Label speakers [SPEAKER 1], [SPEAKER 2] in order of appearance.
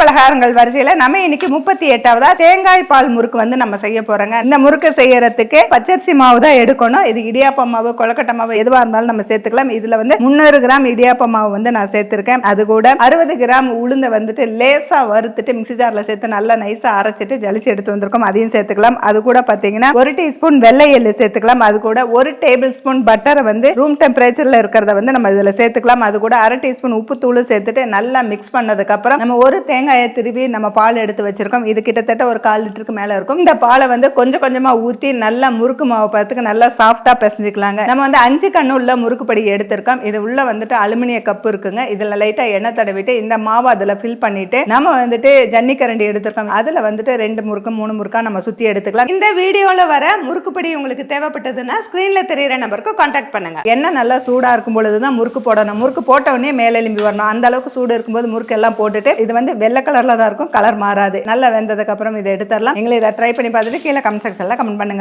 [SPEAKER 1] பலகாரங்கள் வரிசையில நம்ம இன்னைக்கு முப்பத்தி எட்டாவதா தேங்காய் பால் முறுக்கு வந்து நம்ம செய்ய போறோங்க. இந்த முறுக்கு செய்யறதுக்கு பச்சரிசி மாவு தான் எடுக்கணும். இது இடியாப்ப மாவு கொழக்கட்டை மாவு எதுவா இருந்தாலும் நம்ம சேர்த்துக்கலாம். இதுல வந்து முந்நூறு கிராம் இடியாப்ப மாவு வந்து நான் சேர்த்திருக்கேன். அது கூட அறுபது கிராம் உளுந்த வந்துட்டு லேசா வறுத்துட்டு மிக்ஸி ஜார்ல சேர்த்து நல்லா நைஸா அரைச்சிட்டு ஜலிச்சு எடுத்து வந்திருக்கோம். அதையும் சேர்த்துக்கலாம். அது கூட பாத்தீங்கன்னா ஒரு டீஸ்பூன் வெள்ளை எள்ளு சேர்த்துக்கலாம். அது கூட ஒரு டேபிள் ஸ்பூன் பட்டரை வந்து ரூம் டெம்பரேச்சர்ல இருக்கிறத வந்து நம்ம இதுல சேர்த்துக்கலாம். அது கூட அரை டீஸ்பூன் உப்பு தூளும் சேர்த்துட்டு நல்லா மிக்ஸ் பண்ணதுக்கு அப்புறம் நம்ம ஒரு தேங்காய் திருவி நம்ம பால் எடுத்து வச்சுருக்கோம். இது கிட்டத்தட்ட ஒரு கால் லிட்டருக்கு மேலே இருக்கும். இந்த பாலை வந்து கொஞ்சம் கொஞ்சமாக ஊற்றி நல்லா முறுக்கு மாவு பார்த்துக்கு நல்லா சாஃப்டாக பிசைஞ்சிக்கலாங்க. நம்ம வந்து அஞ்சு கண்ணு உள்ள முறுக்கு படி எடுத்திருக்கோம். இது உள்ள வந்துட்டு அலுமினிய கப்பு இருக்குங்க. இதில் லைட்டாக எண்ணெய் தடவிட்டு இந்த மாவை அதில் ஃபில் பண்ணிட்டு நம்ம வந்துட்டு ஜன்னி கரண்டி எடுத்திருக்கோம். அதில் வந்துட்டு ரெண்டு முறுக்கு மூணு முறுக்கா நம்ம சுற்றி எடுத்துக்கலாம். இந்த வீடியோவில் வர முறுக்குப்படி உங்களுக்கு தேவைப்பட்டதுன்னா ஸ்க்ரீனில் தெரியிற நம்பருக்கு காண்டாக்ட் பண்ணுங்க. எண்ணெய் நல்லா சூடாக இருக்கும் பொழுது தான் முறுக்கு போடணும். முறுக்கு போட்ட உடனே மேலே வரணும். அந்த அளவுக்கு சூடு இருக்கும்போது முறுக்கு எல்லாம் போட்டுட்டு இது வந்து வெள்ளை கலரில் தான் இருக்கும். கலர் மாறாது. நல்லா வெந்ததுக்கப்புறம் இதை எடுத்துடலாம். எங்களை இதை ட்ரை பண்ணி பார்த்துட்டு கீழே கமெண்ட் செக்ஷனில் கமெண்ட் பண்ணுங்க.